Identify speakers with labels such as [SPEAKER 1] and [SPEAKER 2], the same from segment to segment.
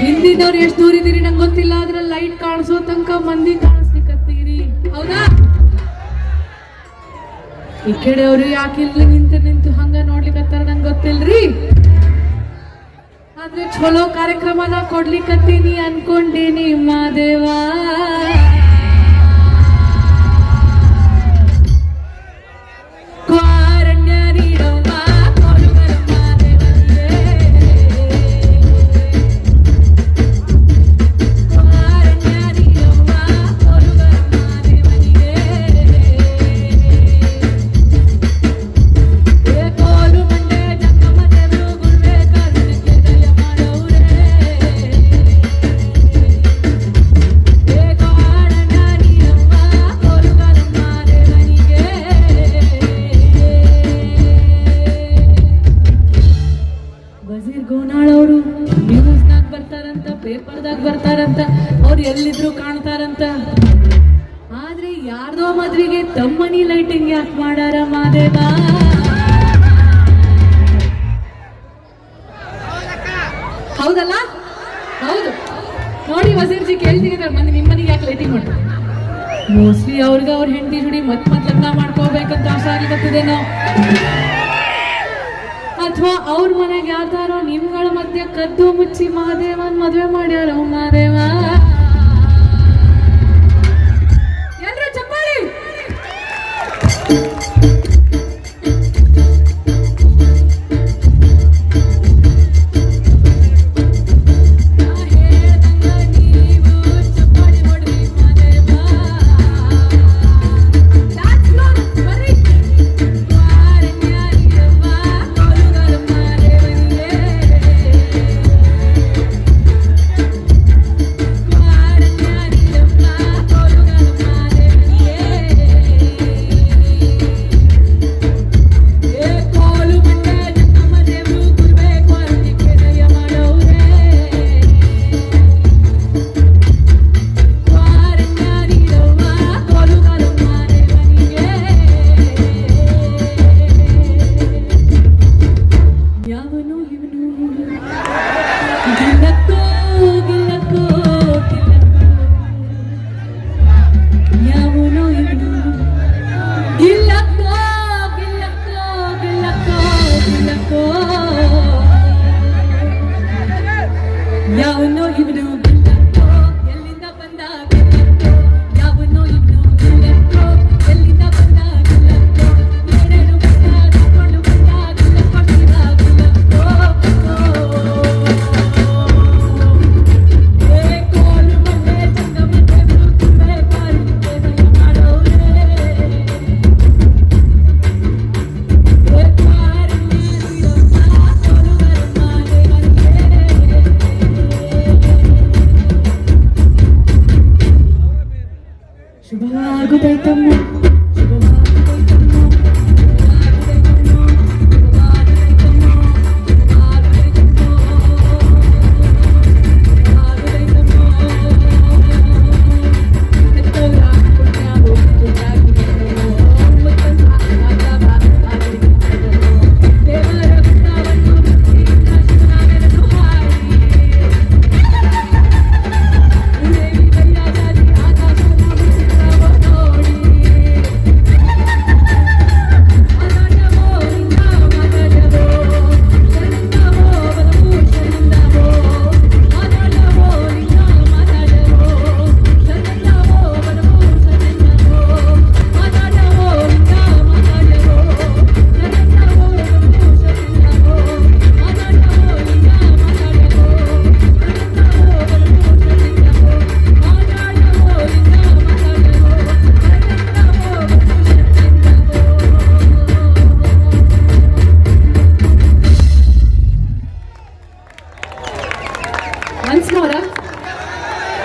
[SPEAKER 1] ಹಿಂದಿನವ್ರು ಎಷ್ಟು ದೂರ ಇದೀರಿ ನಂಗೆ ಗೊತ್ತಿಲ್ಲ, ಆದ್ರೆ ಲೈಟ್ ಕಾಣಿಸೋ ತನಕ ಮಂದಿ ಕಾಣಿಸ್ಲಿಕ್ಕತ್ತೀರಿ ಹೌದಾ? ಈ ಕಡೆಯವರು ಯಾಕೆ ಇಲ್ಲಿ ನಿಂತು ನಿಂತು ಹಂಗ ನೋಡ್ಲಿಕ್ಕತ್ತಾರ ನಂಗೆ ಗೊತ್ತಿಲ್ರಿ? ಆದ್ರೆ ಚಲೋ ಕಾರ್ಯಕ್ರಮನ ಕೊಡ್ಲಿಕ್ಕತ್ತೀನಿ ಅನ್ಕೊಂಡೀನಿ ಬರ್ತಾರಂತ ಅವ್ರು ಎಲ್ಲಿದ್ರು ಕಾಣ್ತಾರಂತ. ಆದ್ರೆ ಯಾರ್ದೋ ಮದ್ವಿಗೆ ತಮ್ಮನಿ ಲೈಟಿಂಗ್ ಯಾಕೆ ಮಾಡಾರ ಮಾದೇವ? ಹೌದಲ್ಲ? ಹೌದು. ನೋಡಿ ವಸೀರ್ಜಿ ಕೇಳ್ತಿದ್ದಾರೆ ಮಂದಿ ನಿಮ್ಮನಿಗೆ ಯಾಕೆ ಲೈಟಿಂಗ್ ಮಾಡ್ತಾರೆ ಮೋಸ್ಟ್ಲಿ ಅವ್ರಿಗೆ ಅವ್ರ ಹೆಂಡತಿ ಜುಡಿ ಮತ್ ಮತ್ ಲಗ್ನ ಮಾಡ್ಕೋಬೇಕಂತ ಆಸೆ ಆಗ್ಲಿಕ್ಕತ್ತದೇನೋ ಅಥವಾ ಅವ್ರ ಮನೆಗೆ ಯಾವ್ದಾರೋ ನಿಮ್ಗಳ ಮಧ್ಯೆ ಕದ್ದು ಮುಚ್ಚಿ ಮಹಾದೇವನ್ ಮದ್ವೆ ಮಾಡ್ಯಾರ ಮಹಾದೇವ ያው ነው ይብደው ได้กำลัง ಒನ್ಸ್ ಮೋರ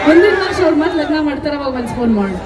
[SPEAKER 1] ಮುಂದಿನ ವರ್ಷ ಅವ್ರ ಮತ್ತೆ ಲಗ್ನ ಮಾಡ್ತಾರ ಅವಾಗ ಮನ್ಸ್ಕೊಂಡ್ ಮಾಡು.